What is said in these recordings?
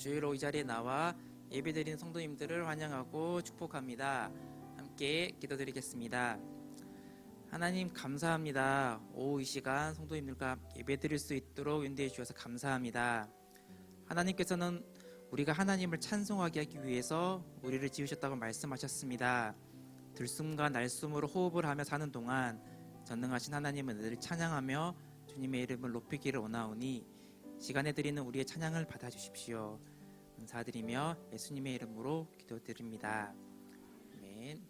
주일로 이 자리에 나와 예배드리는 성도님들을 환영하고 축복합니다. 함께 기도드리겠습니다. 하나님 감사합니다. 오후 이 시간 성도님들과 예배드릴 수 있도록 인도해 주셔서 감사합니다. 하나님께서는 우리가 하나님을 찬송하게 하기 위해서 우리를 지으셨다고 말씀하셨습니다. 들숨과 날숨으로 호흡을 하며 사는 동안 전능하신 하나님은 늘 찬양하며 주님의 이름을 높이기를 원하오니 시간에 드리는 우리의 찬양을 받아주십시오. 감사드리며 예수님의 이름으로 기도드립니다. 아멘. 네,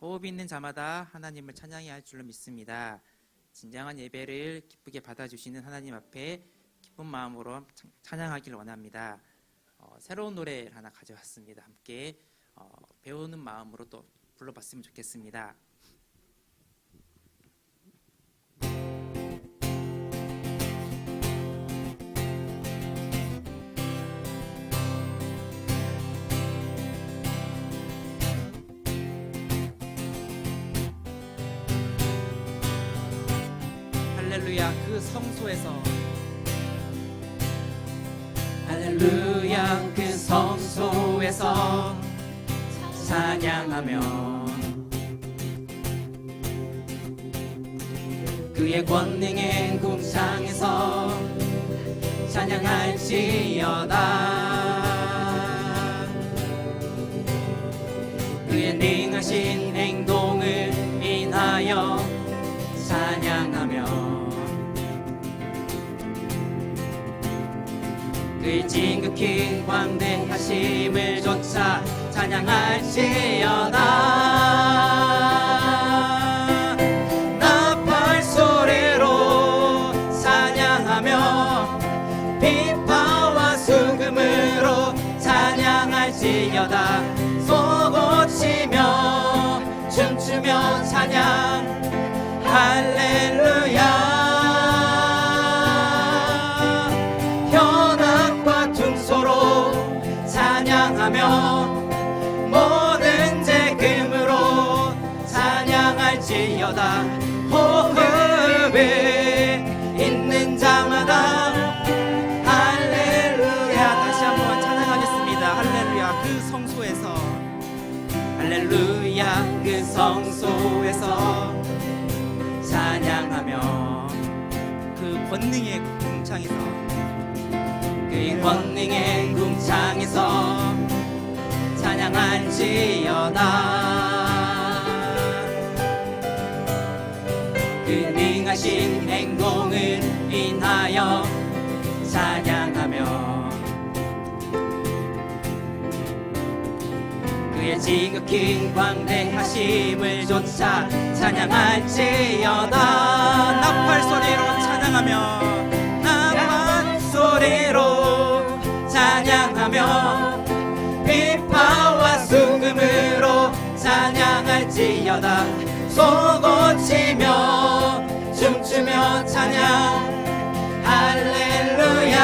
호흡 있는 자마다 하나님을 찬양해야 할 줄로 믿습니다. 진정한 예배를 기쁘게 받아주시는 하나님 앞에 기쁜 마음으로 찬- 찬양하길 원합니다. 어, 새로운 노래를 하나 가져왔습니다. 함께 어, 배우는 마음으로 또 불러봤으면 좋겠습니다. 할렐루야 그 성소에서. 할렐루야 그 성소에서 찬양하며 그의 권능의 궁창에서 찬양할지어다. 그의 능하신 행동을 인하여 그의 진극히 광대하심을 조차 찬양할지어다 찬양하며 모든 재금으로 찬양할지어다. 호흡에 있는 자마다. 할렐루야. 다시 한번 찬양하겠습니다. 할렐루야. 그 성소에서. 할렐루야. 그 성소에서 찬양하며 그 권능의 궁창에서 그 권능의 궁창에서 찬양할지어다 그 능하신 행동을 인하여 찬양하며 그의 지극히 광대하심을 조차 찬양할지어다 나팔 소리로 찬양하며 나팔 소리로 찬양하며 수금으로 찬양할지어다. 쏘고치며 춤추며 찬양. 할렐루야.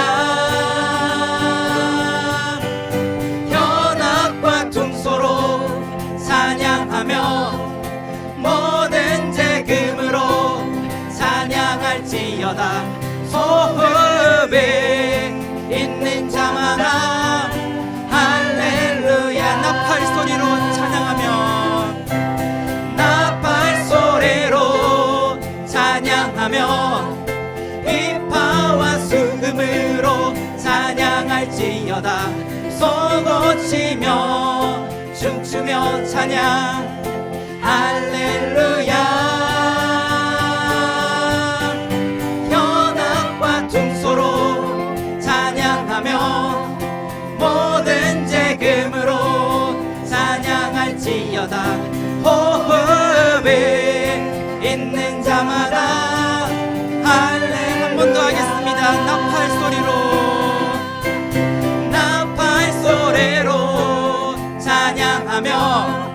현악과 퉁소로 찬양하며 모든 재금으로 찬양할지어다 수금으로 찬양할지어다. 쏘고치며 춤추며 찬양. 할렐루야 하며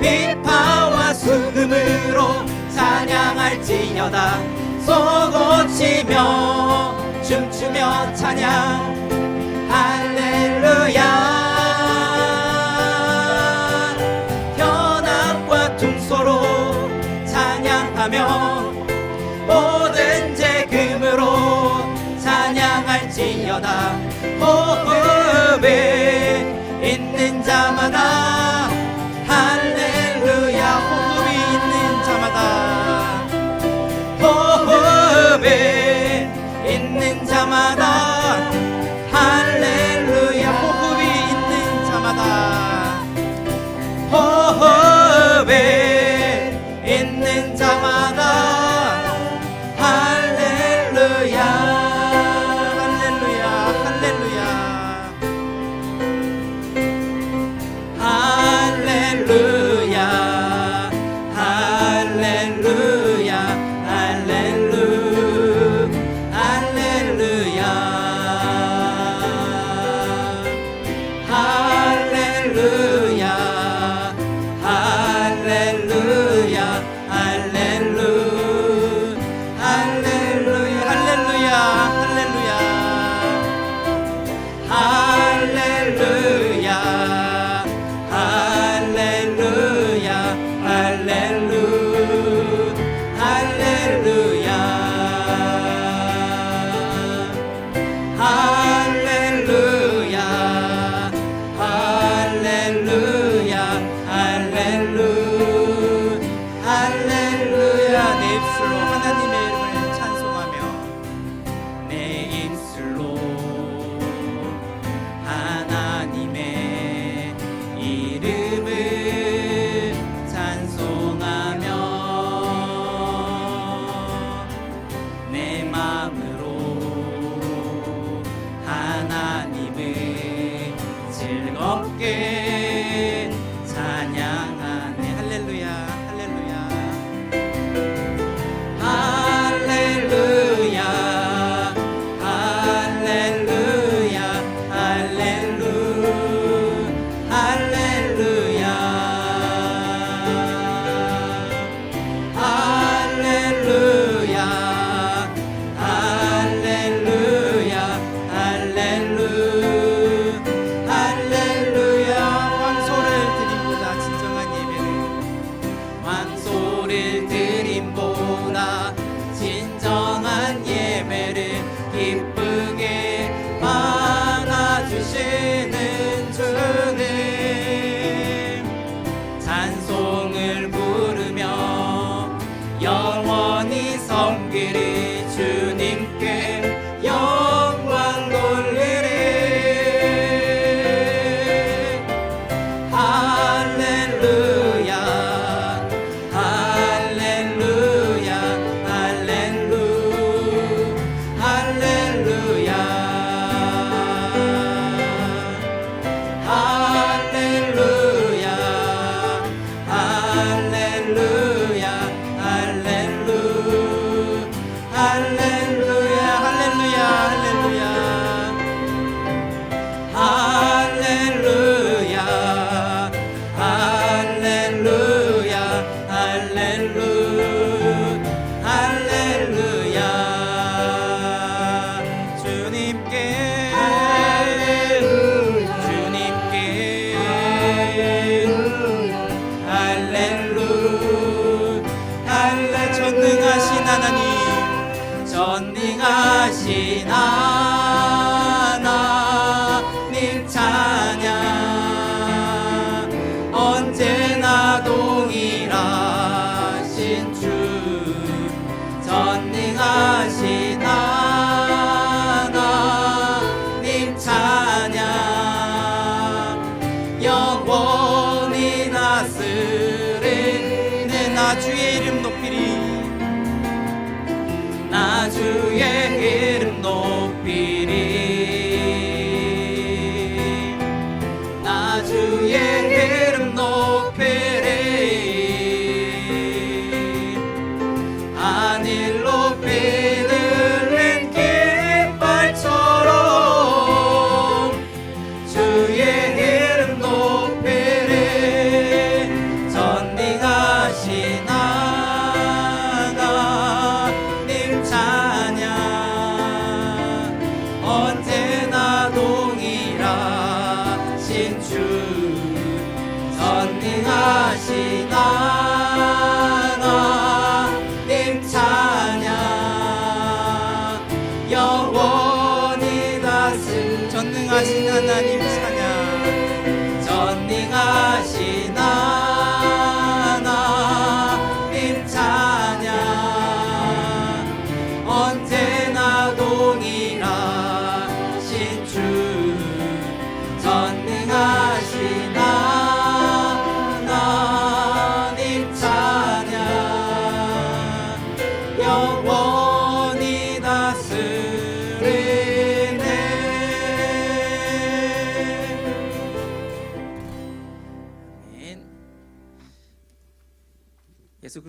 비파와 수금으로 찬양할지어다. 속옷치며 춤추며 찬양. 할렐루야. 현악과 퉁소로 찬양하며 모든 재금으로 찬양할지어다. 호흡에 있는 자마다. 소리를 들임보라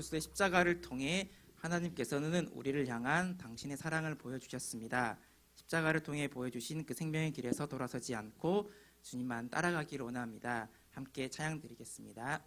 그리스도의 십자가를 통해 하나님께서는 우리를 향한 당신의 사랑을 보여주셨습니다. 십자가를 통해 보여주신 그 생명의 길에서 돌아서지 않고 주님만 따라가기를 원합니다. 함께 찬양 드리겠습니다.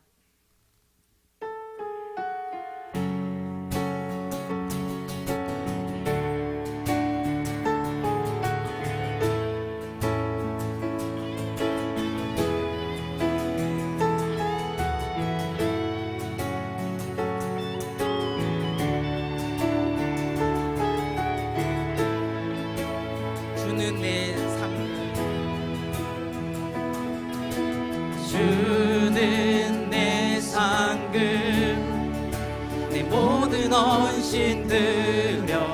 헌신 들여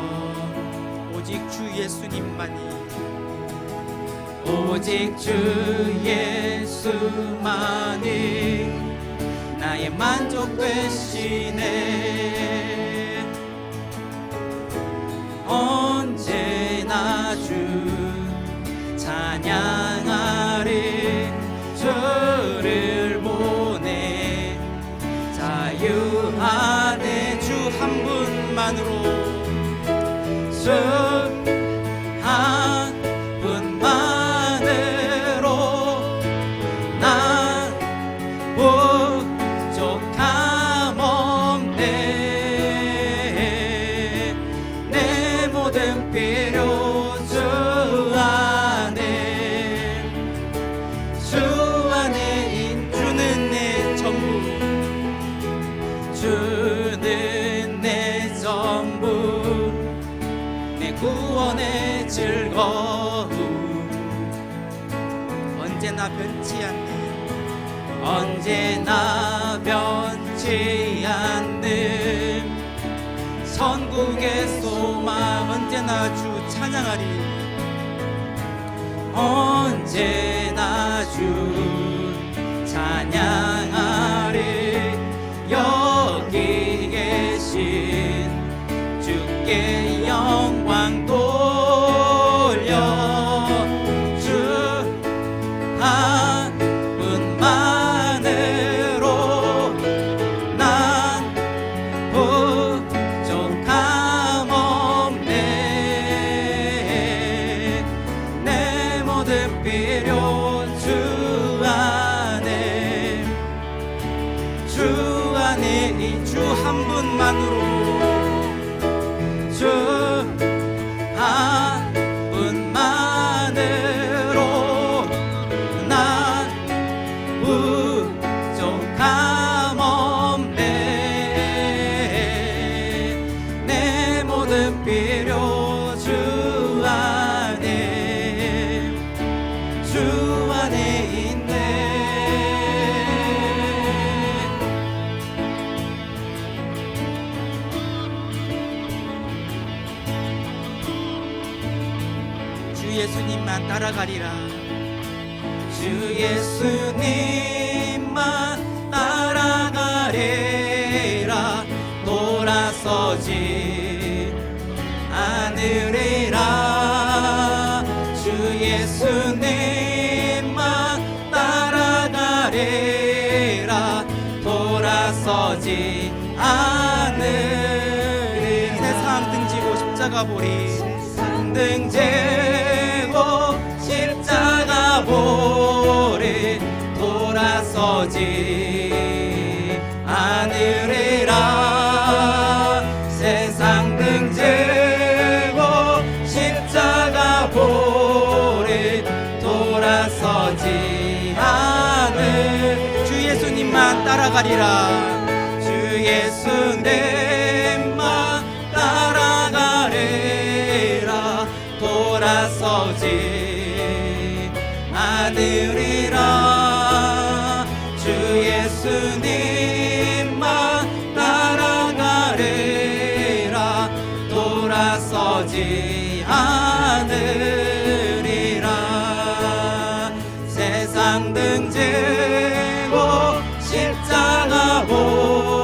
오직 주 예수님만이 오직 주 예수만이 나의 만족 되시네. 언제나 주 찬양 주한 분만으로 거움 언제나 변치 않는 언제나 변치 않는 천국의 소망 언제나 주 찬양하리. 언제나 주 찬양하리. 여기 계신 주께 한 십자가 보리. 등지고 십자가 보리 돌아서지 않으리라. 세상 등지고 십자가 보리 돌아서지 않을 주 예수님만 따라가리라. 주 예수님 돌아서지 않으리라 주 예수님만 따라가리라. 돌아서지 않으리라. 세상 등지고 십자가 보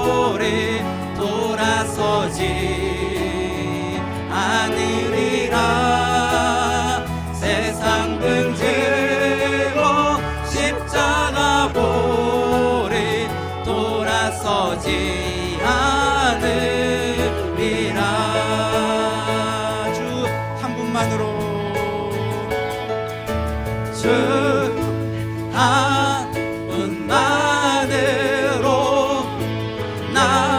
na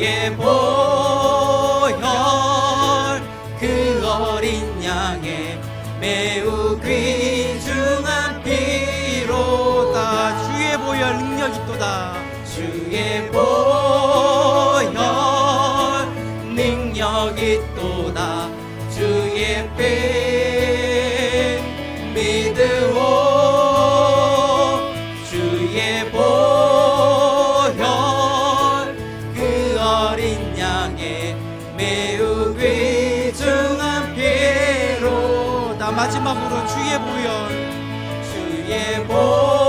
주의 보혈. 그 어린 양의 매우 귀중한 피로다. 주의 보혈 능력이 또다 마지막으로 주의 보혈. 주의 보혈